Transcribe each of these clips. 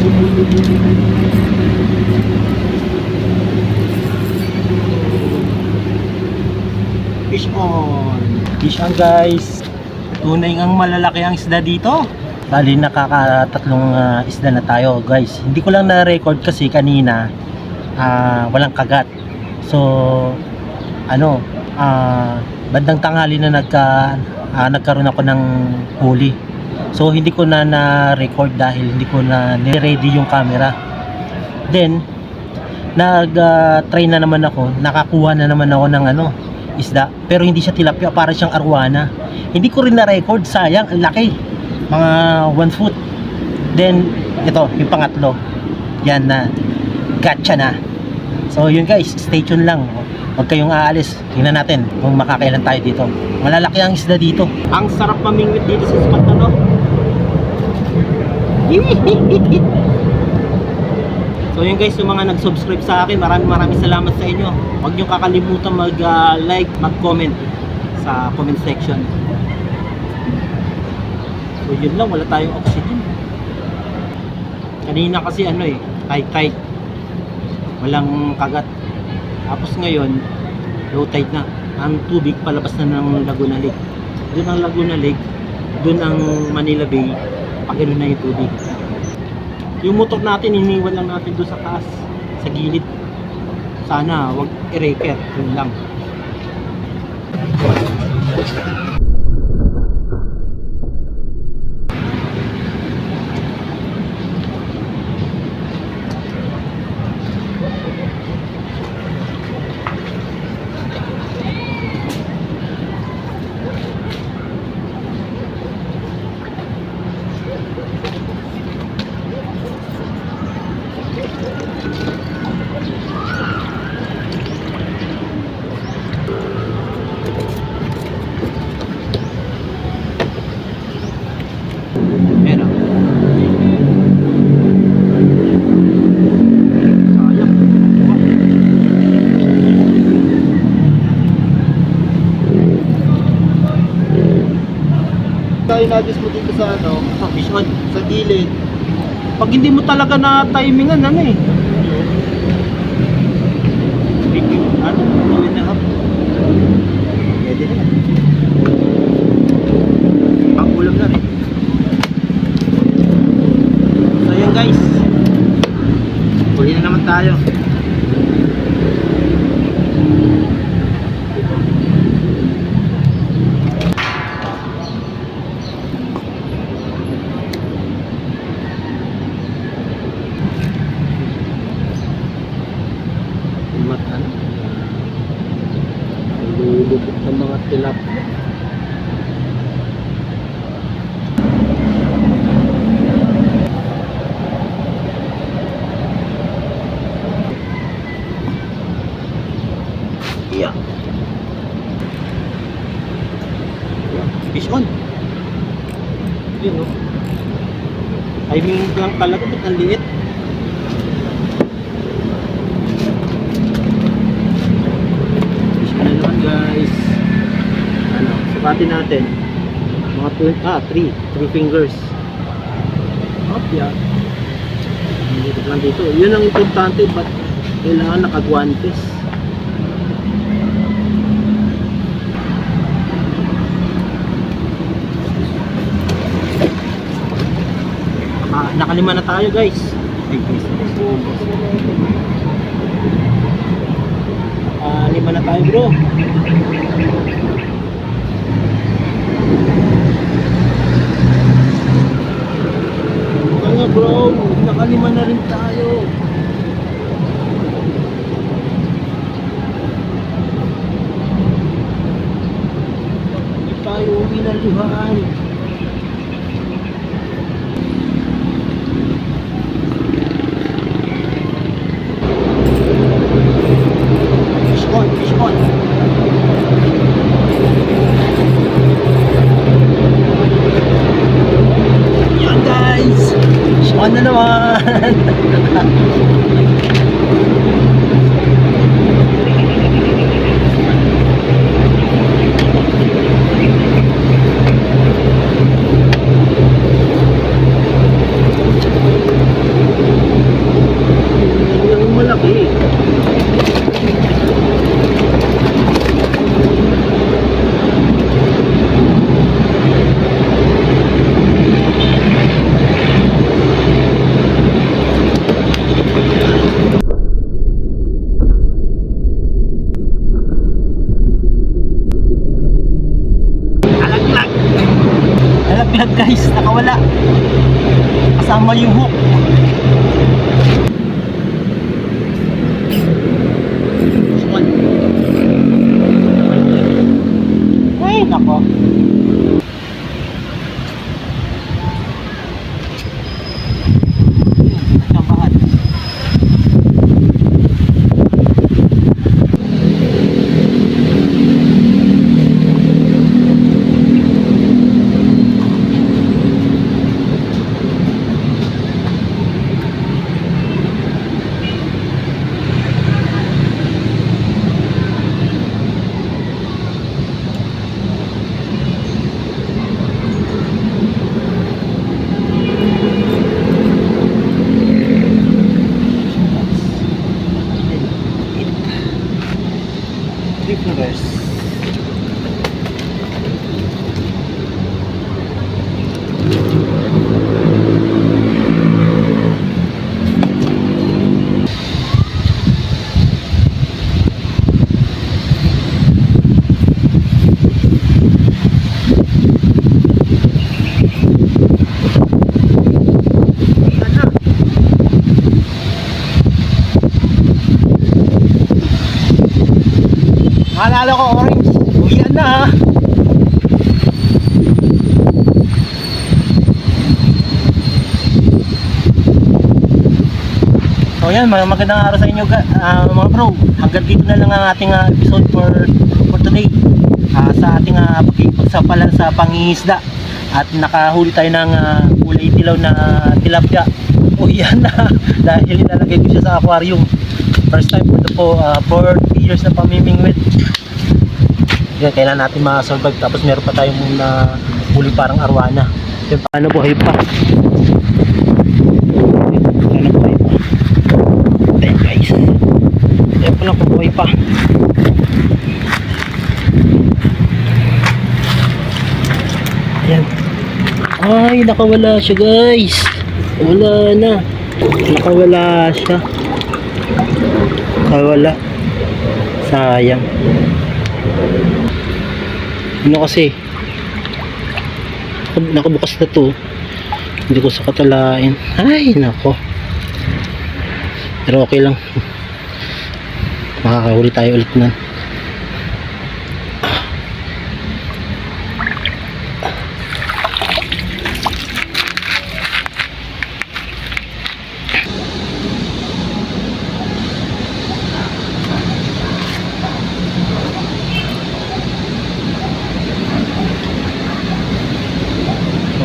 Fish on. Fish on guys. Tunay ngang malalaki ang isda dito. Bali nakakatatlong ah, isda na tayo guys. Hindi ko lang na-record kasi kanina ah, walang kagat. So ano ah, bandang tanghali na nagka ah, nagkaroon ako ng huli. So hindi ko na na-record dahil hindi ko na ni-ready yung camera. Then nag-try na naman ako, nakakuha na naman ako ng ano, isda. Pero hindi siya tilapia, para siyang arwana. Hindi ko rin na-record, sayang, ang laki. Mga 1 foot. Then, ito, yung pangatlo. Yan na, gotcha na. So yun guys, stay tuned lang. Huwag kayong aalis. Tingnan natin kung makakailan tayo dito. Malalaki ang isda dito. Ang sarap mamingwit dito sa spot na to. So yun guys, yung mga nag-subscribe sa akin, maraming maraming salamat sa inyo. Huwag nyo kakalimutan mag-like, mag-comment sa comment section. So yun lang, wala tayong oxygen. Kanina kasi ano eh, tight-tight. Walang kagat. Tapos ngayon, low tide na. Ang tubig palabas na ng Laguna Lake. Doon ang Laguna Lake, doon ang Manila Bay, pagano na yung tubig. Yung motor natin, iniwan lang natin doon sa taas, sa gilid. Sana, wag i-repair. Yun lang. Pero, sayang. Tayo nagis mo dito sa ano, Sa vision. sa gilid. Pag hindi mo talaga na timingan, ano eh. Big, ano, two and a half. Pwede na yan. Pang-ulam na rin. So yun guys. Huli na naman tayo. Mat ano? Lulubog ng mga tilap. Yeah. Fish on. Yun o. Timing lang talaga, ba't ang liit? Fish on na naman guys. Sukatin natin. Mga 2, ah, 3. 3 fingers. Up, yeah. Dito lang dito. Yun ang importante, but kailangan nakagwantes. Ah, nakalima na tayo guys. Ay, guys. Ah, lima na tayo bro. Ano bro, nakalima na rin tayo. Hindi tayo uwi ng lihaan. Maalala ko, orange. Uwian na ha. So yan, mga magandang araw sa inyo ah, mga bro. Hanggang dito na lang ang ating ah, episode for for today. Ah, sa ating uh, pagsapalan sa pangingisda. At nakahuli tayo ng ah, kulay dilaw na tilapia. O yan na, dahil ilalagay ko siya sa aquarium. First time ko ito po, uh, for years na pamimingwit. Yan, kailangan natin ma-survive. Tapos meron pa tayong na huli parang arwana. Yan, paano buhay pa? Paano buhay pa? Ayan guys. Ayan pa lang kung buhay pa. Ayan. Ay, nakawala siya guys. Wala na. Nakawala siya. Nakawala. Sayang. Ano kasi? Nakab- Nakabukas na to. Hindi ko sa katalain. Ay, nako. Pero okay lang. Makakahuli tayo ulit na.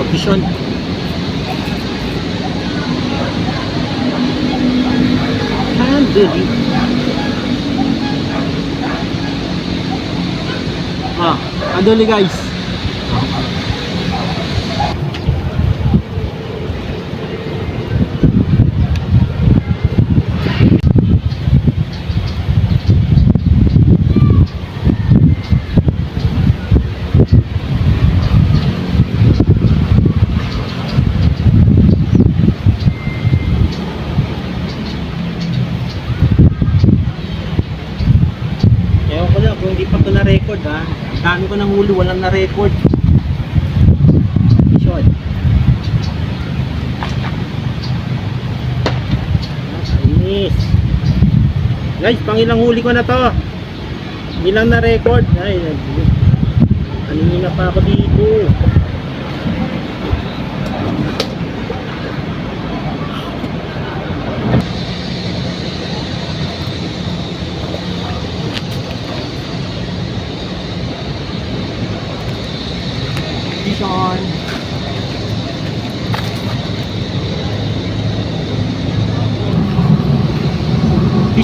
Audition. Handily. Ah, handily guys. Ewan ko lang kung hindi pa ito na-record ha. Dami ko ng huli, walang na-record. Shot. Nakainis. Guys, pangilang huli ko na to. Ilang na-record. Ay, kanina pa ako dito.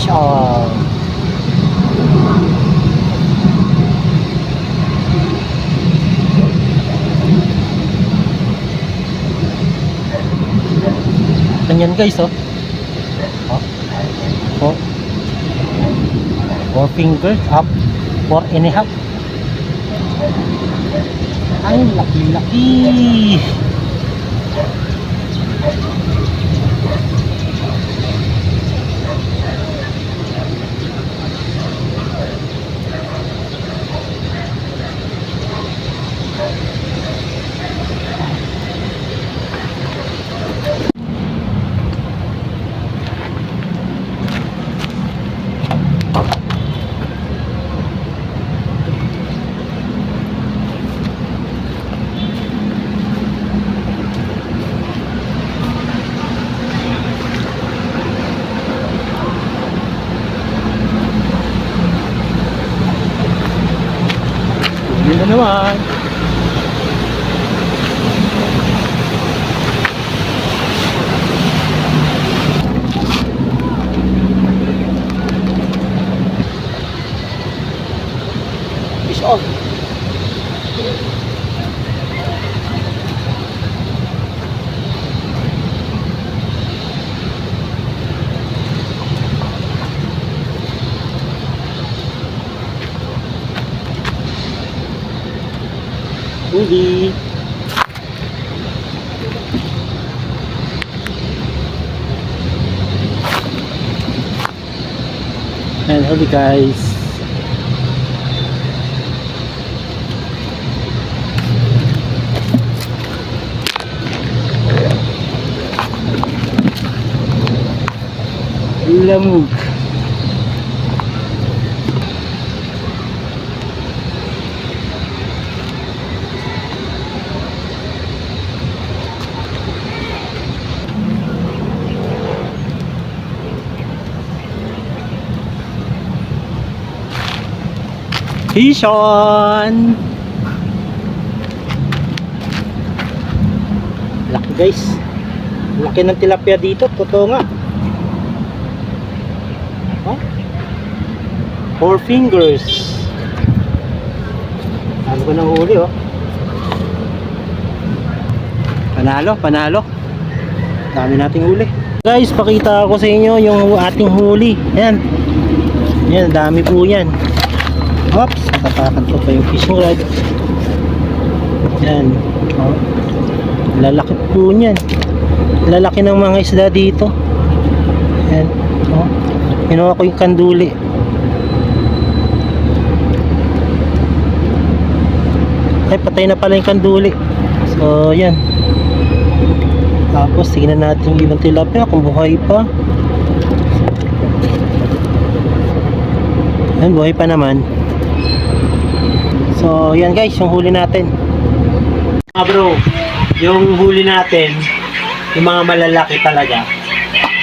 Fish on. Ganyan guys oh. Oh. Oh. Four fingers up. Four and a half. Ay, laki-laki. Fish on. Huli. And huli guys. Lamug. Hishon! Laki guys. Laki ng tilapia dito. Totoo nga. Four fingers. Ano ko ng huli oh. Panalo, panalo. Dami nating huli. Guys, pakita ko sa inyo yung ating huli. Ayan. Yan, dami po yan. Oops, natapakan ko pa yung fishing rod. Yan. Oh. Lalaki po niyan. Lalaki ng mga isda dito. Yan. Oh. Kinuha ko yung kanduli. Ay, patay na pala yung kanduli. So, yan. Tapos, tingnan natin yung ibang tilapia kung buhay pa. Yan, buhay pa naman. So, yan guys, yung huli natin. Mga bro, yung huli natin, yung mga malalaki talaga,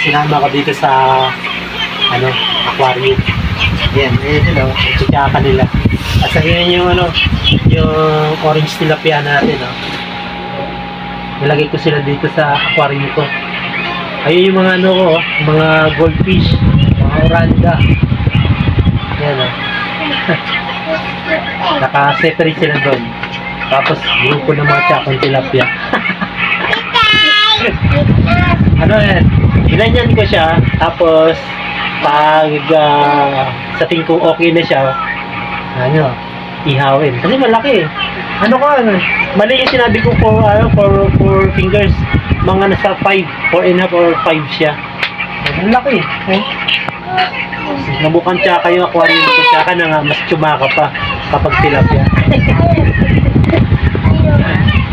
sinama ko dito sa, ano, aquarium. Yan, sila, oh. tsaka nila. At sa yan yung, ano, yung orange tilapia natin, oh. Nilagay ko sila dito sa aquarium ko. Ayun yung mga ano ko, oh, mga goldfish, mga oranda. Yan, oh. Naka-separate sila doon. Tapos, grupo ng mga tsakong tilapia. ano yan? Ginanyan ko siya. Tapos, pag uh, sa tingin ko okay na siya, ano, ihawin. Kasi malaki eh. Ano ka, ano, mali yung sinabi ko for, ano, for, for fingers. Mga nasa 5, 4 and a half or 5 siya. Ang laki eh. Nabukan tsaka yung aquarium ko tsaka na nga, mas tsumaka pa kapag tilapia.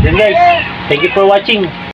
Yan guys, thank you for watching.